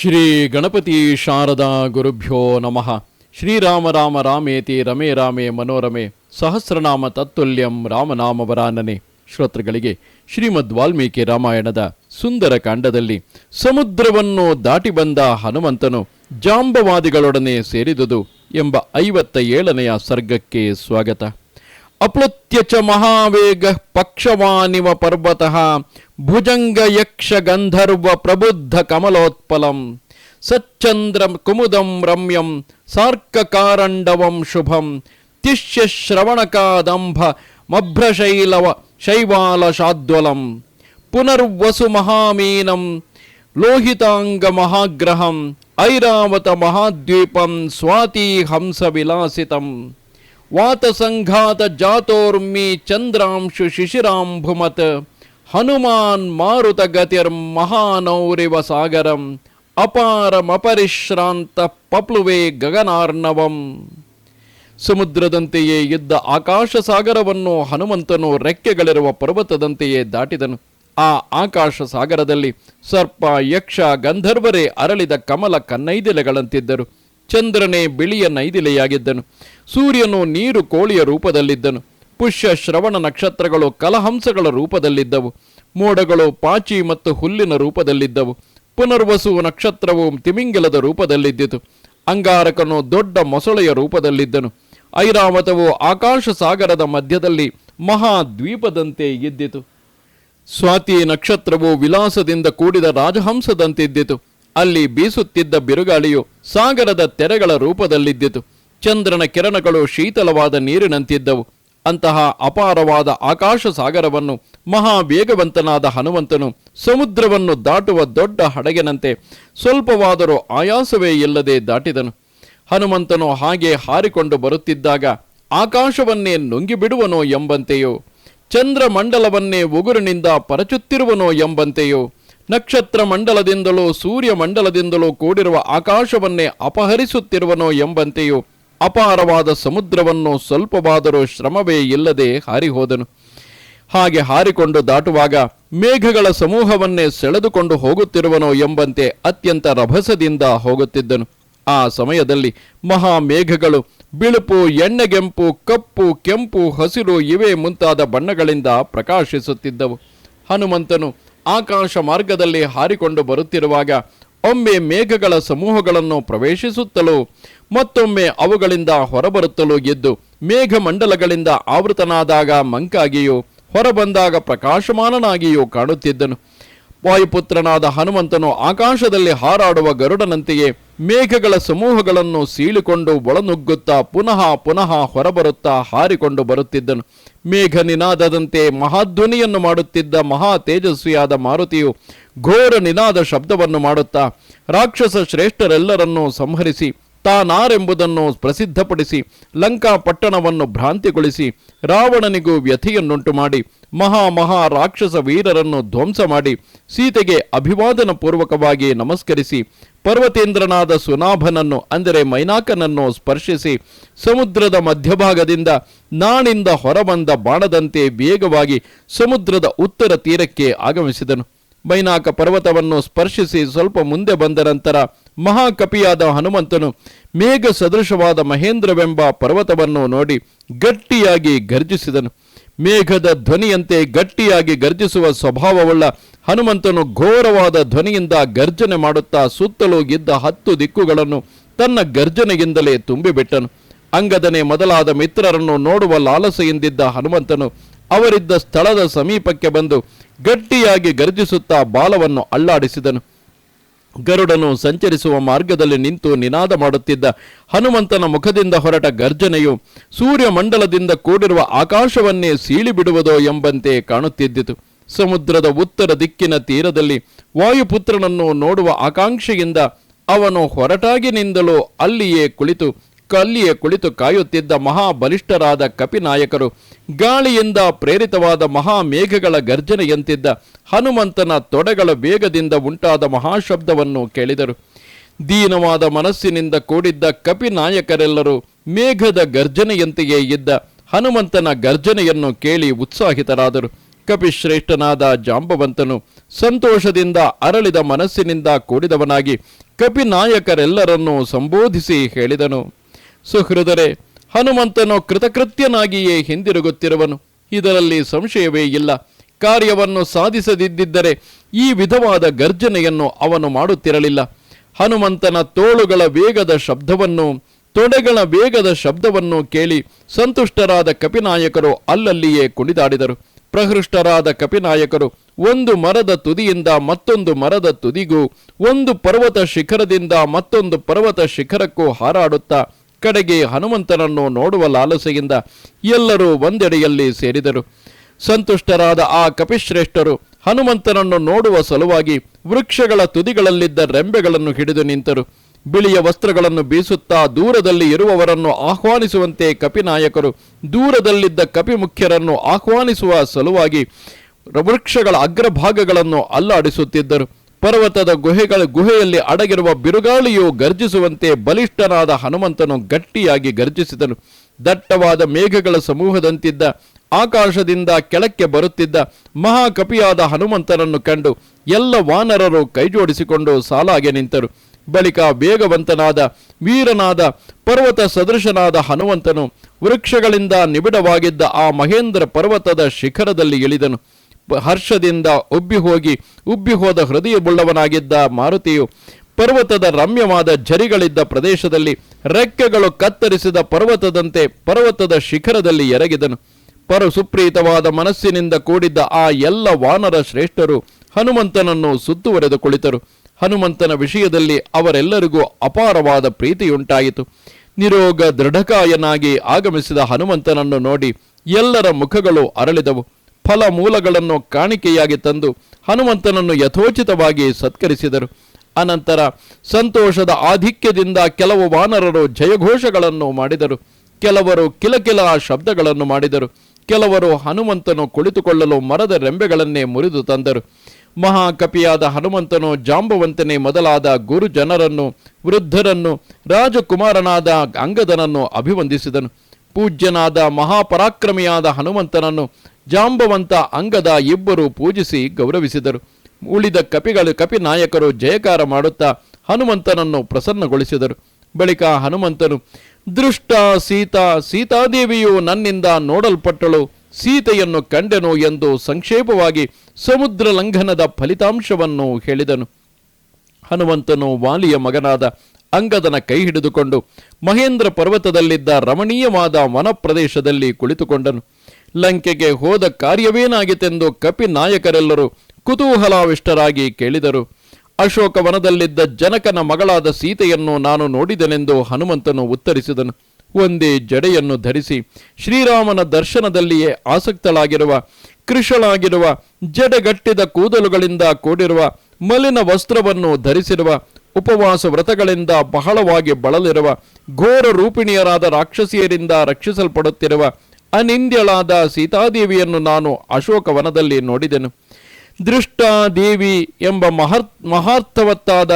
ಶ್ರೀ ಗಣಪತಿ ಶಾರದಾ ಗುರುಭ್ಯೋ ನಮಃ. ಶ್ರೀರಾಮ ರಾಮ ರಾಮೇತಿ ರಮೇ ರಾಮೇ ಮನೋರಮೆ. ಸಹಸ್ರನಾಮ ತತ್ತುಲ್ಯಂ ರಾಮನಾಮವರಾನನೆ ಶ್ರೋತೃಗಳಿಗೆ ಶ್ರೀಮದ್ ವಾಲ್ಮೀಕಿ ರಾಮಾಯಣದ ಸುಂದರ ಕಾಂಡದಲ್ಲಿ ಸಮುದ್ರವನ್ನು ದಾಟಿ ಬಂದ ಹನುಮಂತನು ಜಾಂಬವಾದಿಗಳೊಡನೆ ಸೇರಿದುದು ಎಂಬ ಐವತ್ತ ಏಳನೆಯ ಸರ್ಗಕ್ಕೆ ಸ್ವಾಗತ. अप्लुत्य च महावेगः पक्षवानिव पर्वतः, भुजङ्गयक्षगन्धर्वप्रबुद्धकमलोत्पलम्। सच्चन्द्रं कुमुदं रम्यं, सार्ककारण्डवं लोहितांग महाग्रहम शैवालशाद्वलम्। पुनर्वसुमहामीनं लोहिताङ्गमहाग्रहम् हंस स्वातीहंसविलासितम्। ವಾತಸಂಘಾತ ಜಾತೋರ್ಮಿ ಚಂದ್ರಾಂಶು ಶಿಶಿರಾಂಭುಮತ್. ಹನುಮಾನ್ ಮಾರುತ ಗತಿರ್ಮಹಾನೌರಿವ ಸಾಗರಂ. ಅಪಾರಮಪರಿಶ್ರಾಂತ ಪಪ್ಲುವೆ ಗಗನಾರ್ಣವಂ. ಸಮುದ್ರದಂತೆಯೇ ಇದ್ದ ಆಕಾಶ ಸಾಗರವನ್ನು ಹನುಮಂತನು ರೆಕ್ಕೆಗಳಿರುವ ಪರ್ವತದಂತೆಯೇ ದಾಟಿದನು. ಆ ಆಕಾಶ ಸಾಗರದಲ್ಲಿ ಸರ್ಪ, ಯಕ್ಷ, ಗಂಧರ್ವರೇ ಅರಳಿದ ಕಮಲ ಕನ್ನೈದಿಲೆಗಳಂತಿದ್ದರು. ಚಂದ್ರನೇ ಬಿಳಿಯ ನೈದಿಲೆಯಾಗಿದ್ದನು. ಸೂರ್ಯನು ನೀರು ಕೋಳಿಯ ರೂಪದಲ್ಲಿದ್ದನು. ಪುಷ್ಯ ಶ್ರವಣ ನಕ್ಷತ್ರಗಳು ಕಲಹಂಸಗಳ ರೂಪದಲ್ಲಿದ್ದವು. ಮೋಡಗಳು ಪಾಚಿ ಮತ್ತು ಹುಲ್ಲಿನ ರೂಪದಲ್ಲಿದ್ದವು. ಪುನರ್ವಸು ನಕ್ಷತ್ರವು ತಿಮಿಂಗಲದ ರೂಪದಲ್ಲಿದ್ದಿತು. ಅಂಗಾರಕನು ದೊಡ್ಡ ಮೊಸಳೆಯ ರೂಪದಲ್ಲಿದ್ದನು. ಐರಾವತವು ಆಕಾಶ ಸಾಗರದ ಮಧ್ಯದಲ್ಲಿ ಮಹಾದ್ವೀಪದಂತೆ ಇದ್ದಿತು. ಸ್ವಾತಿ ನಕ್ಷತ್ರವು ವಿಲಾಸದಿಂದ ಕೂಡಿದ ರಾಜಹಂಸದಂತಿದ್ದಿತು. ಅಲ್ಲಿ ಬೀಸುತ್ತಿದ್ದ ಬಿರುಗಾಳಿಯು ಸಾಗರದ ತೆರೆಗಳ ರೂಪದಲ್ಲಿದ್ದಿತು. ಚಂದ್ರನ ಕಿರಣಗಳು ಶೀತಲವಾದ ನೀರಿನಂತಿದ್ದವು. ಅಂತಹ ಅಪಾರವಾದ ಆಕಾಶ ಸಾಗರವನ್ನು ಮಹಾವೇಗವಂತನಾದ ಹನುಮಂತನು ಸಮುದ್ರವನ್ನು ದಾಟುವ ದೊಡ್ಡ ಹಡಗಿನಂತೆ ಸ್ವಲ್ಪವಾದರೂ ಆಯಾಸವೇ ಇಲ್ಲದೆ ದಾಟಿದನು. ಹನುಮಂತನು ಹಾಗೆ ಹಾರಿಕೊಂಡು ಬರುತ್ತಿದ್ದಾಗ ಆಕಾಶವನ್ನೇ ನುಂಗಿಬಿಡುವನೋ ಎಂಬಂತೆಯೋ, ಚಂದ್ರಮಂಡಲವನ್ನೇ ಉಗುರಿನಿಂದ ಪರಚುತ್ತಿರುವನೋ ಎಂಬಂತೆಯೋ ನಕ್ಷತ್ರ ಮಂಡಲದಿಂದಲೋ ಸೂರ್ಯ ಮಂಡಲದಿಂದಲೋ ಕೂಡಿರುವ ಆಕಾಶವನ್ನೇ ಅಪಹರಿಸುತ್ತಿರುವನೋ ಎಂಬಂತೆಯೂ ಅಪಾರವಾದ ಸಮುದ್ರವನ್ನು ಸ್ವಲ್ಪವಾದರೂ ಶ್ರಮವೇ ಇಲ್ಲದೆ ಹಾರಿಹೋದನು. ಹಾಗೆ ಹಾರಿಕೊಂಡು ದಾಟುವಾಗ ಮೇಘಗಳ ಸಮೂಹವನ್ನೇ ಸೆಳೆದುಕೊಂಡು ಹೋಗುತ್ತಿರುವನೋ ಎಂಬಂತೆ ಅತ್ಯಂತ ರಭಸದಿಂದ ಹೋಗುತ್ತಿದ್ದನು. ಆ ಸಮಯದಲ್ಲಿ ಮಹಾಮೇಘಗಳು ಬಿಳುಪು, ಎಣ್ಣೆಗೆಂಪು, ಕಪ್ಪು, ಕೆಂಪು, ಹಸಿರು ಇವೇ ಮುಂತಾದ ಬಣ್ಣಗಳಿಂದ ಪ್ರಕಾಶಿಸುತ್ತಿದ್ದವು. ಹನುಮಂತನು ಆಕಾಶ ಮಾರ್ಗದಲ್ಲಿ ಹಾರಿಕೊಂಡು ಬರುತ್ತಿರುವಾಗ ಒಮ್ಮೆ ಮೇಘಗಳ ಸಮೂಹಗಳನ್ನು ಪ್ರವೇಶಿಸುತ್ತಲೂ, ಮತ್ತೊಮ್ಮೆ ಅವುಗಳಿಂದ ಹೊರಬರುತ್ತಲೂ ಎದ್ದು ಮೇಘಮಂಡಲಗಳಿಂದ ಆವೃತನಾದಾಗ ಮಂಕಾಗಿಯೂ, ಹೊರಬಂದಾಗ ಪ್ರಕಾಶಮಾನನಾಗಿಯೂ ಕಾಣುತ್ತಿದ್ದನು. ವಾಯುಪುತ್ರನಾದ ಹನುಮಂತನು ಆಕಾಶದಲ್ಲಿ ಹಾರಾಡುವ ಗರುಡನಂತೆಯೇ ಮೇಘಗಳ ಸಮೂಹಗಳನ್ನು ಸೀಳಿಕೊಂಡು ಒಳನುಗ್ಗುತ್ತಾ ಪುನಃ ಪುನಃ ಹೊರಬರುತ್ತಾ ಹಾರಿಕೊಂಡು ಬರುತ್ತಿದ್ದನು. ಮೇಘ ನಿನಾದದಂತೆ ಮಹಾಧ್ವನಿಯನ್ನು ಮಾಡುತ್ತಿದ್ದ ಮಹಾ ತೇಜಸ್ವಿಯಾದ ಮಾರುತಿಯು ಘೋರ ನಿನಾದ ಶಬ್ದವನ್ನು ಮಾಡುತ್ತಾ ರಾಕ್ಷಸ ಶ್ರೇಷ್ಠರೆಲ್ಲರನ್ನೂ ಸಂಹರಿಸಿ ತಾನಾರೆಂಬುದನ್ನು ಪ್ರಸಿದ್ಧಪಡಿಸಿ ಲಂಕಾ ಪಟ್ಟಣವನ್ನು ಭ್ರಾಂತಿಗೊಳಿಸಿ ರಾವಣನಿಗೂ ವ್ಯಥೆಯನ್ನುಂಟು ಮಾಡಿ ಮಹಾ ಮಹಾ ರಾಕ್ಷಸ ವೀರರನ್ನು ಧ್ವಂಸ ಮಾಡಿ ಸೀತೆಗೆ ಅಭಿವಾದನ ಪೂರ್ವಕವಾಗಿ ನಮಸ್ಕರಿಸಿ ಪರ್ವತೇಂದ್ರನಾದ ಸುನಾಭನನ್ನು, ಅಂದರೆ ಮೈನಾಕನನ್ನು ಸ್ಪರ್ಶಿಸಿ ಸಮುದ್ರದ ಮಧ್ಯಭಾಗದಿಂದ ನಾಣಿಂದ ಹೊರಬಂದ ಬಾಣದಂತೆ ವೇಗವಾಗಿ ಸಮುದ್ರದ ಉತ್ತರ ತೀರಕ್ಕೆ ಆಗಮಿಸಿದನು. ಮೈನಾಕ ಪರ್ವತವನ್ನು ಸ್ಪರ್ಶಿಸಿ ಸ್ವಲ್ಪ ಮುಂದೆ ಬಂದ ನಂತರ ಮಹಾಕಪಿಯಾದ ಹನುಮಂತನು ಮೇಘ ಸದೃಶವಾದ ಮಹೇಂದ್ರವೆಂಬ ಪರ್ವತವನ್ನು ನೋಡಿ ಗಟ್ಟಿಯಾಗಿ ಗರ್ಜಿಸಿದನು ಮೇಘದ ಧ್ವನಿಯಂತೆ ಗಟ್ಟಿಯಾಗಿ ಗರ್ಜಿಸುವ ಸ್ವಭಾವವುಳ್ಳ ಹನುಮಂತನು ಘೋರವಾದ ಧ್ವನಿಯಿಂದ ಗರ್ಜನೆ ಮಾಡುತ್ತಾ ಸುತ್ತಲೂ ಇದ್ದ ಹತ್ತು ದಿಕ್ಕುಗಳನ್ನು ತನ್ನ ಗರ್ಜನೆಯಿಂದಲೇ ತುಂಬಿಬಿಟ್ಟನು. ಅಂಗದನೆ ಮೊದಲಾದ ಮಿತ್ರರನ್ನು ನೋಡುವ ಲಾಲಸೆಯಿಂದಿದ್ದ ಹನುಮಂತನು ಅವರಿದ್ದ ಸ್ಥಳದ ಸಮೀಪಕ್ಕೆ ಬಂದು ಗಟ್ಟಿಯಾಗಿ ಗರ್ಜಿಸುತ್ತಾ ಬಾಲವನ್ನು ಅಲ್ಲಾಡಿಸಿದನು. ಗರುಡನು ಸಂಚರಿಸುವ ಮಾರ್ಗದಲ್ಲಿ ನಿಂತು ನಿನಾದ ಮಾಡುತ್ತಿದ್ದ ಹನುಮಂತನ ಮುಖದಿಂದ ಹೊರಟ ಗರ್ಜನೆಯು ಸೂರ್ಯಮಂಡಲದಿಂದ ಕೂಡಿರುವ ಆಕಾಶವನ್ನೇ ಸೀಳಿಬಿಡುವುದೋ ಎಂಬಂತೆ ಕಾಣುತ್ತಿದ್ದಿತು. ಸಮುದ್ರದ ಉತ್ತರ ದಿಕ್ಕಿನ ತೀರದಲ್ಲಿ ವಾಯುಪುತ್ರನನ್ನು ನೋಡುವ ಆಕಾಂಕ್ಷೆಯಿಂದ ಅವನು ಹೊರಟಾಗಿ ನಿಂದಲೂ ಅಲ್ಲಿಯೇ ಕುಳಿತು ಕಲ್ಲಿಯೇ ಕುಳಿತು ಕಾಯುತ್ತಿದ್ದ ಮಹಾಬಲಿಷ್ಠರಾದ ಕಪಿನಾಯಕರು ಗಾಳಿಯಿಂದ ಪ್ರೇರಿತವಾದ ಮಹಾಮೇಘಗಳ ಗರ್ಜನೆಯಂತಿದ್ದ ಹನುಮಂತನ ತೊಡೆಗಳ ವೇಗದಿಂದ ಉಂಟಾದ ಮಹಾಶಬ್ದವನ್ನು ಕೇಳಿದರು. ದೀನವಾದ ಮನಸ್ಸಿನಿಂದ ಕೂಡಿದ್ದ ಕಪಿನಾಯಕರೆಲ್ಲರೂ ಮೇಘದ ಗರ್ಜನೆಯಂತೆಯೇ ಇದ್ದ ಹನುಮಂತನ ಗರ್ಜನೆಯನ್ನು ಕೇಳಿ ಉತ್ಸಾಹಿತರಾದರು. ಕಪಿಶ್ರೇಷ್ಠನಾದ ಜಾಂಬವಂತನು ಸಂತೋಷದಿಂದ ಅರಳಿದ ಮನಸ್ಸಿನಿಂದ ಕೂಡಿದವನಾಗಿ ಕಪಿನಾಯಕರೆಲ್ಲರನ್ನೂ ಸಂಬೋಧಿಸಿ ಹೇಳಿದನು. ಸುಹೃದರೇ, ಹನುಮಂತನು ಕೃತಕೃತ್ಯನಾಗಿಯೇ ಹಿಂದಿರುಗುತ್ತಿರುವನು. ಇದರಲ್ಲಿ ಸಂಶಯವೇ ಇಲ್ಲ. ಕಾರ್ಯವನ್ನು ಸಾಧಿಸದಿದ್ದರೆ ಈ ವಿಧವಾದ ಗರ್ಜನೆಯನ್ನು ಅವನು ಮಾಡುತ್ತಿರಲಿಲ್ಲ. ಹನುಮಂತನ ತೋಳುಗಳ ವೇಗದ ಶಬ್ದವನ್ನು, ತೊಡೆಗಳ ವೇಗದ ಶಬ್ದವನ್ನು ಕೇಳಿ ಸಂತುಷ್ಟರಾದ ಕಪಿನಾಯಕರು ಅಲ್ಲಲ್ಲಿಯೇ ಕುಣಿದಾಡಿದರು. ಪ್ರಹೃಷ್ಟರಾದ ಕಪಿನಾಯಕರು ಒಂದು ಮರದ ತುದಿಯಿಂದ ಮತ್ತೊಂದು ಮರದ ತುದಿಗೂ, ಒಂದು ಪರ್ವತ ಶಿಖರದಿಂದ ಮತ್ತೊಂದು ಪರ್ವತ ಶಿಖರಕ್ಕೂ ಹಾರಾಡುತ್ತಾ ಕಡೆಗೆ ಹನುಮಂತನನ್ನು ನೋಡುವ ಲಾಲಸೆಯಿಂದ ಎಲ್ಲರೂ ಒಂದೆಡೆಯಲ್ಲಿ ಸೇರಿದರು. ಸಂತುಷ್ಟರಾದ ಆ ಕಪಿಶ್ರೇಷ್ಠರು ಹನುಮಂತನನ್ನು ನೋಡುವ ಸಲುವಾಗಿ ವೃಕ್ಷಗಳ ತುದಿಗಳಲ್ಲಿದ್ದ ರೆಂಬೆಗಳನ್ನು ಹಿಡಿದು ನಿಂತರು. ಬಿಳಿಯ ವಸ್ತ್ರಗಳನ್ನು ಬೀಸುತ್ತಾ ದೂರದಲ್ಲಿ ಇರುವವರನ್ನು ಆಹ್ವಾನಿಸುವಂತೆ ಕಪಿನಾಯಕರು ದೂರದಲ್ಲಿದ್ದ ಕಪಿಮುಖ್ಯರನ್ನು ಆಹ್ವಾನಿಸುವ ಸಲುವಾಗಿ ವೃಕ್ಷಗಳ ಅಗ್ರಭಾಗಗಳನ್ನು ಅಲ್ಲಾಡಿಸುತ್ತಿದ್ದರು. ಪರ್ವತದ ಗುಹೆಗಳ ಗುಹೆಯಲ್ಲಿ ಅಡಗಿರುವ ಬಿರುಗಾಳಿಯು ಗರ್ಜಿಸುವಂತೆ ಬಲಿಷ್ಠನಾದ ಹನುಮಂತನು ಗಟ್ಟಿಯಾಗಿ ಗರ್ಜಿಸಿದನು. ದಟ್ಟವಾದ ಮೇಘಗಳ ಸಮೂಹದಂತಿದ್ದ ಆಕಾಶದಿಂದ ಕೆಳಕ್ಕೆ ಬರುತ್ತಿದ್ದ ಮಹಾಕಪಿಯಾದ ಹನುಮಂತನನ್ನು ಕಂಡು ಎಲ್ಲ ವಾನರರು ಕೈಜೋಡಿಸಿಕೊಂಡು ಸಾಲಾಗೆ ನಿಂತರು. ಬಳಿಕ ವೇಗವಂತನಾದ, ವೀರನಾದ, ಪರ್ವತ ಸದೃಶನಾದ ಹನುಮಂತನು ವೃಕ್ಷಗಳಿಂದ ನಿಬಿಡವಾಗಿದ್ದ ಆ ಮಹೇಂದ್ರ ಪರ್ವತದ ಶಿಖರದಲ್ಲಿ ಇಳಿದನು. ಹರ್ಷದಿಂದ ಉಬ್ಬಿ ಹೋಗಿ, ಉಬ್ಬಿ ಹೋದ ಹೃದಯವುಳ್ಳವನಾಗಿದ್ದ ಮಾರುತಿಯು ಪರ್ವತದ ರಮ್ಯವಾದ ಝರಿಗಳಿದ್ದ ಪ್ರದೇಶದಲ್ಲಿ ರೆಕ್ಕೆಗಳು ಕತ್ತರಿಸಿದ ಪರ್ವತದಂತೆ ಪರ್ವತದ ಶಿಖರದಲ್ಲಿ ಎರಗಿದನು. ಪರ ಸುಪ್ರೀತವಾದ ಮನಸ್ಸಿನಿಂದ ಕೂಡಿದ್ದ ಆ ಎಲ್ಲ ವಾನರ ಶ್ರೇಷ್ಠರು ಹನುಮಂತನನ್ನು ಸುತ್ತುವರೆದು ಕುಳಿತರು. ಹನುಮಂತನ ವಿಷಯದಲ್ಲಿ ಅವರೆಲ್ಲರಿಗೂ ಅಪಾರವಾದ ಪ್ರೀತಿಯುಂಟಾಯಿತು. ನಿರೋಗ ದೃಢಕಾಯನಾಗಿ ಆಗಮಿಸಿದ ಹನುಮಂತನನ್ನು ನೋಡಿ ಎಲ್ಲರ ಮುಖಗಳು ಅರಳಿದವು. ಫಲ ಮೂಲಗಳನ್ನು ಕಾಣಿಕೆಯಾಗಿ ತಂದು ಹನುಮಂತನನ್ನು ಯಥೋಚಿತವಾಗಿ ಸತ್ಕರಿಸಿದರು. ಅನಂತರ ಸಂತೋಷದ ಆಧಿಕ್ಯದಿಂದ ಕೆಲವು ವಾನರರು ಜಯಘೋಷಗಳನ್ನು ಮಾಡಿದರು. ಕೆಲವರು ಕಿಲಕಿಲ ಶಬ್ದಗಳನ್ನು ಮಾಡಿದರು. ಕೆಲವರು ಹನುಮಂತನು ಕುಳಿತುಕೊಳ್ಳಲು ಮರದ ರೆಂಬೆಗಳನ್ನೇ ಮುರಿದು ತಂದರು. ಮಹಾಕಪಿಯಾದ ಹನುಮಂತನು ಜಾಂಬವಂತನೇ ಮೊದಲಾದ ಗುರುಜನರನ್ನು, ವೃದ್ಧರನ್ನು, ರಾಜಕುಮಾರನಾದ ಅಂಗದನನ್ನು ಅಭಿವಂದಿಸಿದನು. ಪೂಜ್ಯನಾದ ಮಹಾಪರಾಕ್ರಮಿಯಾದ ಹನುಮಂತನನ್ನು ಜಾಂಬವಂತ ಅಂಗದ ಇಬ್ಬರು ಪೂಜಿಸಿ ಗೌರವಿಸಿದರು. ಉಳಿದ ಕಪಿಗಳು ಕಪಿ ನಾಯಕರು ಜಯಕಾರ ಮಾಡುತ್ತಾ ಹನುಮಂತನನ್ನು ಪ್ರಸನ್ನಗೊಳಿಸಿದರು. ಬಳಿಕ ಹನುಮಂತನು, ದೃಷ್ಟ ಸೀತಾ, ಸೀತಾದೇವಿಯು ನನ್ನಿಂದ ನೋಡಲ್ಪಟ್ಟಳು. ಸೀತೆಯನ್ನು ಕಂಡೆನು ಎಂದು ಸಂಕ್ಷೇಪವಾಗಿ ಸಮುದ್ರ ಲಂಘನದ ಫಲಿತಾಂಶವನ್ನು ಹೇಳಿದನು. ಹನುಮಂತನು ವಾಲಿಯ ಮಗನಾದ ಅಂಗದನ ಕೈ ಹಿಡಿದುಕೊಂಡು ಮಹೇಂದ್ರ ಪರ್ವತದಲ್ಲಿದ್ದ ರಮಣೀಯವಾದ ವನ ಪ್ರದೇಶದಲ್ಲಿ ಕುಳಿತುಕೊಂಡನು. ಲಂಕೆಗೆ ಹೋದ ಕಾರ್ಯವೇನಾಗಿತೆಂದು ಕಪಿ ನಾಯಕರೆಲ್ಲರೂ ಕುತೂಹಲಾವಿಷ್ಟರಾಗಿ ಕೇಳಿದರು. ಅಶೋಕವನದಲ್ಲಿದ್ದ ಜನಕನ ಮಗಳಾದ ಸೀತೆಯನ್ನು ನಾನು ನೋಡಿದೆನೆಂದು ಹನುಮಂತನು ಉತ್ತರಿಸಿದನು. ಒಂದೇ ಜಡೆಯನ್ನು ಧರಿಸಿ ಶ್ರೀರಾಮನ ದರ್ಶನದಲ್ಲಿಯೇ ಆಸಕ್ತಳಾಗಿರುವ ಕೃಶಳಾಗಿರುವ ಜಡೆಗಟ್ಟಿದ ಕೂದಲುಗಳಿಂದ ಕೂಡಿರುವ ಮಲಿನ ವಸ್ತ್ರವನ್ನು ಧರಿಸಿರುವ ಉಪವಾಸ ವ್ರತಗಳಿಂದ ಬಹಳವಾಗಿ ಬಳಲಿರುವ ಘೋರ ರೂಪಿಣಿಯರಾದ ರಾಕ್ಷಸಿಯರಿಂದ ರಕ್ಷಿಸಲ್ಪಡುತ್ತಿರುವ ಅನಿಂದ್ಯಳಾದ ಸೀತಾದೇವಿಯನ್ನು ನಾನು ಅಶೋಕವನದಲ್ಲಿ ನೋಡಿದೆನು. ದೃಷ್ಟಾದೇವಿ ಎಂಬ ಮಹರ್, ಮಹಾರ್ಥವತ್ತಾದ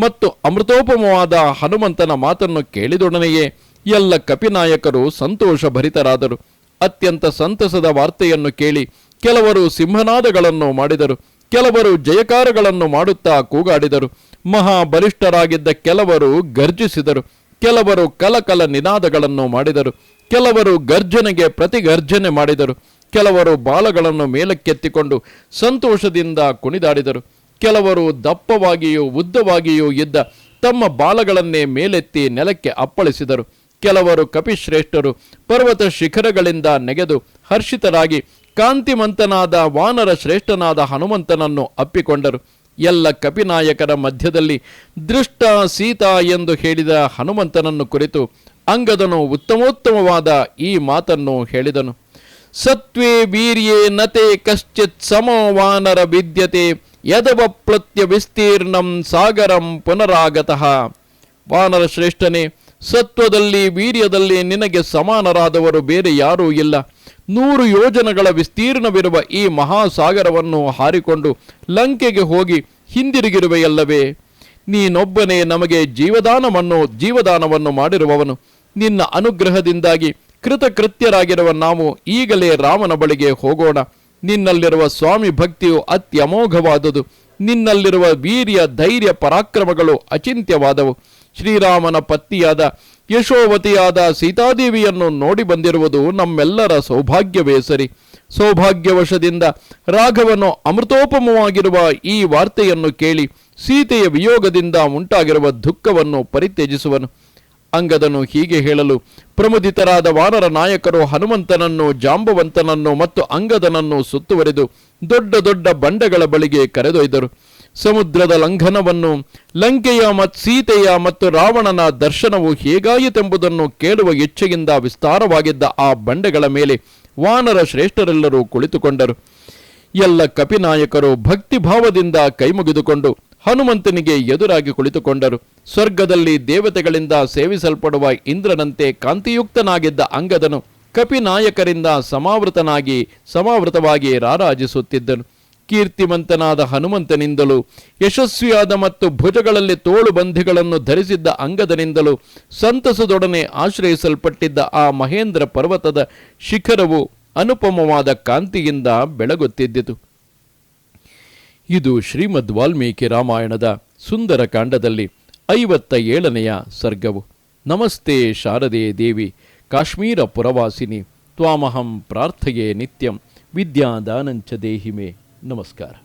ಮತ್ತು ಅಮೃತೋಪಮವಾದ ಹನುಮಂತನ ಮಾತನ್ನು ಕೇಳಿದೊಡನೆಯೇ ಎಲ್ಲ ಕಪಿನಾಯಕರು ಸಂತೋಷ ಭರಿತರಾದರು ಅತ್ಯಂತ ಸಂತಸದ ವಾರ್ತೆಯನ್ನು ಕೇಳಿ ಕೆಲವರು ಸಿಂಹನಾದಗಳನ್ನು ಮಾಡಿದರು. ಕೆಲವರು ಜಯಕಾರಗಳನ್ನು ಮಾಡುತ್ತಾ ಕೂಗಾಡಿದರು. ಮಹಾಬಲಿಷ್ಠರಾಗಿದ್ದ ಕೆಲವರು ಗರ್ಜಿಸಿದರು. ಕೆಲವರು ಕಲಕಲ ನಿನಾದಗಳನ್ನು ಮಾಡಿದರು. ಕೆಲವರು ಗರ್ಜನೆಗೆ ಪ್ರತಿಗರ್ಜನೆ ಮಾಡಿದರು. ಕೆಲವರು ಬಾಲಗಳನ್ನು ಮೇಲಕ್ಕೆತ್ತಿಕೊಂಡು ಸಂತೋಷದಿಂದ ಕುಣಿದಾಡಿದರು. ಕೆಲವರು ದಪ್ಪವಾಗಿಯೂ ಉದ್ದವಾಗಿಯೂ ಇದ್ದ ತಮ್ಮ ಬಾಲಗಳನ್ನೇ ಮೇಲೆತ್ತಿ ನೆಲಕ್ಕೆ ಅಪ್ಪಳಿಸಿದರು. ಕೆಲವರು ಕಪಿಶ್ರೇಷ್ಠರು ಪರ್ವತ ಶಿಖರಗಳಿಂದ ನೆಗೆದು ಹರ್ಷಿತರಾಗಿ ಕಾಂತಿಮಂತನಾದ ವಾನರ ಶ್ರೇಷ್ಠನಾದ ಹನುಮಂತನನ್ನು ಅಪ್ಪಿಕೊಂಡರು. ಎಲ್ಲ ಕಪಿನಾಯಕರ ಮಧ್ಯದಲ್ಲಿ ದೃಷ್ಟ ಸೀತಾ ಎಂದು ಹೇಳಿದ ಹನುಮಂತನನ್ನು ಕುರಿತು ಅಂಗದನು ಉತ್ತಮೋತ್ತಮವಾದ ಈ ಮಾತನ್ನು ಹೇಳಿದನು. ಸತ್ವೇ ವೀರ್ಯೇ ನತೆ ಕಶ್ಚಿತ್ ಸಮವಾನರ ವಿದ್ಯತೆ ಯದವಪ್ಲತ್ಯ ವಿಸ್ತೀರ್ಣಂ ಸಾಗರಂ ಪುನರಾಗತಃ. ವಾನರ ಶ್ರೇಷ್ಠನೇ ಸತ್ವದಲ್ಲಿ ವೀರ್ಯದಲ್ಲಿ ನಿನಗೆ ಸಮಾನರಾದವರು ಬೇರೆ ಯಾರೂ ಇಲ್ಲ. ನೂರು ಯೋಜನಗಳ ವಿಸ್ತೀರ್ಣವಿರುವ ಈ ಮಹಾಸಾಗರವನ್ನು ಹಾರಿಕೊಂಡು ಲಂಕೆಗೆ ಹೋಗಿ ಹಿಂದಿರುಗಿರುವೆಯಲ್ಲವೇ? ನೀನೊಬ್ಬನೇ ನಮಗೆ ಜೀವದಾನವನ್ನು ಜೀವದಾನವನ್ನು ಮಾಡಿರುವವನು. ನಿನ್ನ ಅನುಗ್ರಹದಿಂದಾಗಿ ಕೃತಕೃತ್ಯರಾಗಿರುವ ನಾವು ಈಗಲೇ ರಾಮನ ಬಳಿಗೆ ಹೋಗೋಣ. ನಿನ್ನಲ್ಲಿರುವ ಸ್ವಾಮಿ ಭಕ್ತಿಯು ಅತ್ಯಮೋಘವಾದುದು. ನಿನ್ನಲ್ಲಿರುವ ವೀರ್ಯ, ಧೈರ್ಯ, ಪರಾಕ್ರಮಗಳು ಅಚಿಂತ್ಯವಾದವು. ಶ್ರೀರಾಮನ ಪತ್ನಿಯಾದ ಯಶೋವತಿಯಾದ ಸೀತಾದೇವಿಯನ್ನು ನೋಡಿ ಬಂದಿರುವುದು ನಮ್ಮೆಲ್ಲರ ಸೌಭಾಗ್ಯವೇ ಸರಿ. ಸೌಭಾಗ್ಯವಶದಿಂದ ರಾಘವನು ಅಮೃತೋಪಮವಾಗಿರುವ ಈ ವಾರ್ತೆಯನ್ನು ಕೇಳಿ ಸೀತೆಯ ವಿಯೋಗದಿಂದ ಉಂಟಾಗಿರುವ ದುಃಖವನ್ನು ಪರಿತ್ಯಜಿಸುವನು. ಅಂಗದನು ಹೀಗೆ ಹೇಳಲು, ಪ್ರಮುದಿತರಾದ ವಾನರ ನಾಯಕರು ಹನುಮಂತನನ್ನು, ಜಾಂಬವಂತನನ್ನು ಮತ್ತು ಅಂಗದನನ್ನು ಸುತ್ತುವರೆದು ದೊಡ್ಡ ದೊಡ್ಡ ಬಂಡೆಗಳ ಬಳಿಗೆ ಕರೆದೊಯ್ದರು. ಸಮುದ್ರದ ಲಂಘನವನ್ನು, ಲಂಕೆಯ ಮತ್ತು ಸೀತೆಯ ಮತ್ತು ರಾವಣನ ದರ್ಶನವು ಹೇಗಾಯಿತೆಂಬುದನ್ನು ಕೇಳುವ ಇಚ್ಛೆಯಿಂದ ವಿಸ್ತಾರವಾಗಿದ್ದ ಆ ಬಂಡೆಗಳ ಮೇಲೆ ವಾನರ ಶ್ರೇಷ್ಠರೆಲ್ಲರೂ ಕುಳಿತುಕೊಂಡರು. ಎಲ್ಲ ಕಪಿನಾಯಕರು ಭಕ್ತಿಭಾವದಿಂದ ಕೈಮುಗಿದುಕೊಂಡು ಹನುಮಂತನಿಗೆ ಎದುರಾಗಿ ಕುಳಿತುಕೊಂಡರು. ಸ್ವರ್ಗದಲ್ಲಿ ದೇವತೆಗಳಿಂದ ಸೇವಿಸಲ್ಪಡುವ ಇಂದ್ರನಂತೆ ಕಾಂತಿಯುಕ್ತನಾಗಿದ್ದ ಅಂಗದನು ಕಪಿನಾಯಕರಿಂದ ಸಮಾವೃತನಾಗಿ, ಸಮಾವೃತವಾಗಿ ರಾರಾಜಿಸುತ್ತಿದ್ದನು. ಕೀರ್ತಿಮಂತನಾದ ಹನುಮಂತನಿಂದಲೂ, ಯಶಸ್ವಿಯಾದ ಮತ್ತು ಭುಜಗಳಲ್ಲಿ ತೋಳು ಬಂಧಿಗಳನ್ನು ಧರಿಸಿದ್ದ ಅಂಗದನಿಂದಲೂ ಸಂತಸದೊಡನೆ ಆಶ್ರಯಿಸಲ್ಪಟ್ಟಿದ್ದ ಆ ಮಹೇಂದ್ರ ಪರ್ವತದ ಶಿಖರವು ಅನುಪಮವಾದ ಕಾಂತಿಯಿಂದ ಬೆಳಗುತ್ತಿದ್ದಿತು. ಇದು ಶ್ರೀಮದ್ ವಾಲ್ಮೀಕಿ ರಾಮಾಯಣದ ಸುಂದರ ಕಾಂಡದಲ್ಲಿ ಐವತ್ತ ಏಳನೆಯ ಸರ್ಗವು. ನಮಸ್ತೆ ಶಾರದೆ ದೇವಿ, ಕಾಶ್ಮೀರ ಪುರವಾಸಿನಿ, ತ್ವಾಮಹಂ ಪ್ರಾರ್ಥೆಯೇ ನಿತ್ಯಂ, ವಿದ್ಯಾದಾನಂಚ ದೇಹಿಮೆ. नमस्कार